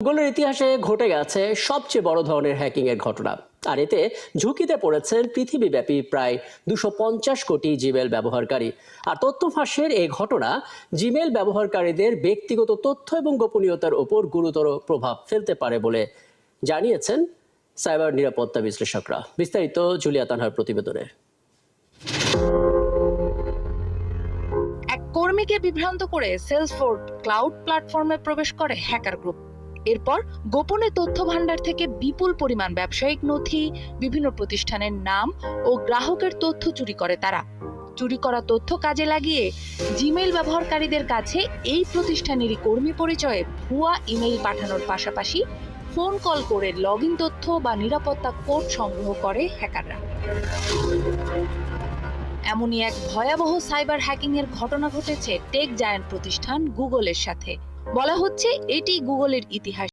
গুগলের ইতিহাসে ঘটে গেছে সবচেয়ে বড় ধরনের হ্যাকিং এর ঘটনা। আর এতে ঝুঁকিতে পড়েছেন পৃথিবীব্যাপী প্রায় দুশো কোটি জিমেল ব্যবহারকারী। আর তথ্য ফাঁসের এই ঘটনা জিমেল ব্যবহারকারীদের ব্যক্তিগত তথ্য এবং গোপনীয়তার ওপর গুরুতর প্রভাব ফেলতে পারে বলে জানিয়েছেন সাইবার নিরাপত্তা বিশ্লেষকরা। বিস্তারিত জুলিয়া তানহার প্রতিবেদনে। কর্মীকে বিভ্রান্ত করে সেলসফোর্ড ক্লাউড প্ল্যাটফর্মে প্রবেশ করে হ্যাকার গ্রুপ। এরপর গোপনে তথ্য ভান্ডার থেকে বিপুল পরিমাণ ব্যবসায়িক নথি, বিভিন্ন প্রতিষ্ঠানের নাম ও গ্রাহকের তথ্য চুরি করে তারা। চুরি করা তথ্য কাজে লাগিয়ে জিমেইল ব্যবহারকারীদের কাছে এই প্রতিষ্ঠানেরই কর্মী পরিচয়ে ভুয়া ইমেইল পাঠানোর পাশাপাশি ফোন কল করে লগ তথ্য বা নিরাপত্তা কোড সংগ্রহ করে হ্যাকাররা। এমনই এক ভয়াবহ সাইবার হ্যাকিং এর ঘটনা ঘটেছে টেক জায়ান্ট প্রতিষ্ঠান গুগলের সাথে। বলা হচ্ছে এটি গুগলের ইতিহাস।